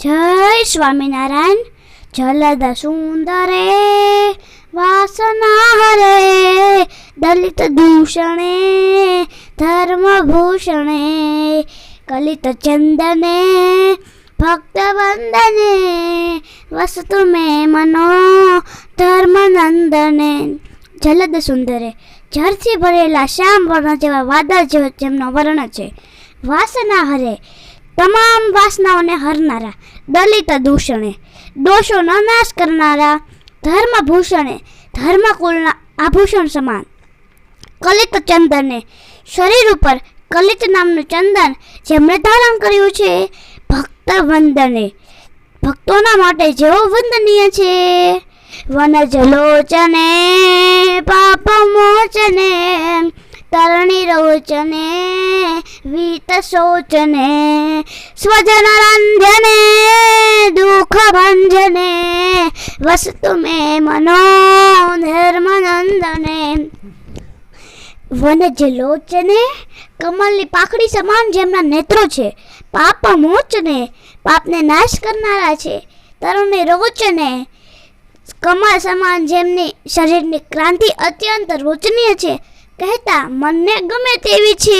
જય સ્વામિનારાયણ. જલદ સુંદરે વાસના હરે. દલિત દૂષણે, ધર્મભૂષણે, કલિત ચંદને, ભક્ત વંદને, વસતુ મે મનો, ધર્મનંદને. જલદ સુંદરે જળથી ભરેલા શ્યામ વર્ણ જેવા વાદળ જેવો જેમનો વર્ણ છે. વાસના હરે તમામ વાસનાઓને હરનારા, દલિત દૂષણે, દોષોનો નાશ કરનારા, ધર્મભૂષણે, ધર્મકુળના આભૂષણ સમાન. કલિત ચંદને શરીર ઉપર કલિત નામનું ચંદન જેમણે ધારણ કર્યું છે ભક્ત વંદને ભક્તોના માટે જેવો વંદનીય છે વન જલોચને પાપ મોચને તરણી રોચને વીત શોચને સ્વજન રંજને દુઃખ ભંજને, વસ્તુ મે મનો ધર્મ નંદને વનજ લોચને, કમલની પાખડી સમાન જેમના નેત્રો છે, પાપ મોચને, પાપને નાશ કરનારા છે, તરુણની રોચને, કમળ સમાન જેમની શરીરની ક્રાંતિ અત્યંત રોચનીય છે કહેતા મનને ગમે તેવી છે.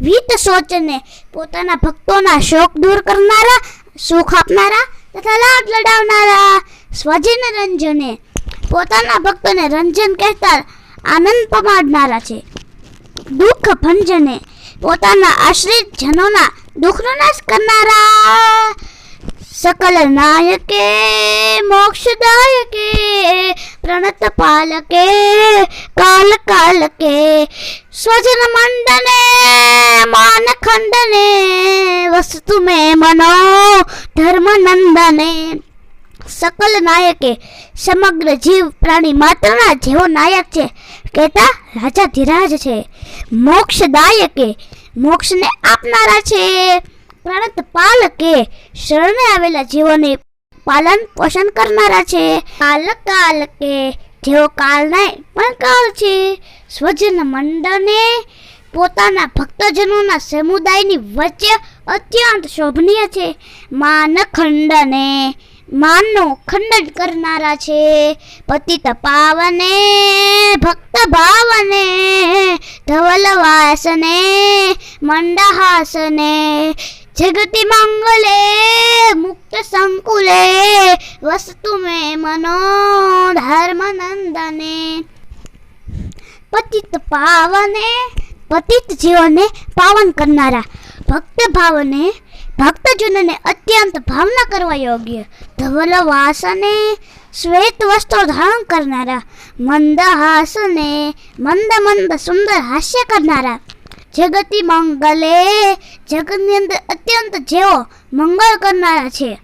વીત સોચને પોતાના ભક્તોના શોક દૂર કરનારા, સુખ આપનારા તથા લાડ લડાવનારા સ્વજન રંજને પોતાના ભક્તોને રંજન કહેતા આનંદ પમાડનારા છે. દુઃખ ભંજને પોતાના આશ્રિત જનોના દુઃખનો નાશ કરનારા, સકલ નાયકે, મોક્ષદાયકે પ્રણત પાલકે, કાલ કાલકે, સ્વજન મંડને, માન ખંડને, વસ્તુ મે મનો ધર્મ નંદને. સકલ નાયકે, સમગ્ર જીવ પ્રાણી માત્રના જેવો નાયક છે. કહેતા રાજા ધીરાજ છે. મોક્ષદાયકે મોક્ષને આપનારા છે. પ્રણત પાલકે, શરણે આવેલા જીવોને પાલન પોષણ કરનારા છે. કાલ કાલ કે જેઓ કાલ નહીં, પણ કાલ છે. સ્વજન મંડળને પોતાના ભક્તજનોના સમુદાયની વચ્ચે અત્યંત શોભનીય છે. માન ખંડને માનનું ખંડન કરનારા છે. પતિત પાવને, ભક્ત ભાવને, ધવલ વાસને, મંડહાસને જગતિ મંગલે મુક્ત સંકુલે વસ્તુ મે મનો ધર્મ નંદને પતિત પાવને પતિત જીવોને પાવન કરનારા ભક્ત ભાવને ભક્તજનને અત્યંત ભાવના કરવા યોગ્ય ધવલ વાસને શ્વેત વસ્ત્રો ધારણ કરનારા મંદ હાસને મંદ મંદ સુંદર હાસ્ય કરનારા જગતી મંગલે. જગતની અંદર અત્યંત જેઓ મંગળ કરનારા છે.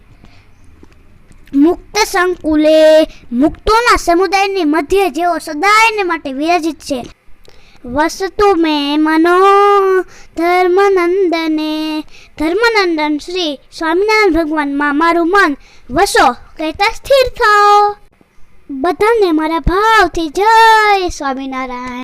મુક્ત સંકુલે. મુક્તોના સમુદાયની મધ્ય જેઓ સદાયને માટે વિરાજિત છે. વસ્તુ મે મનો ધર્મનંદને. ધર્મનંદન શ્રી સ્વામિનારાયણ ભગવાનમાં મારું મન વસો, કહેતા સ્થિર થાઓ. બધાને મારા ભાવથી જય સ્વામિનારાયણ.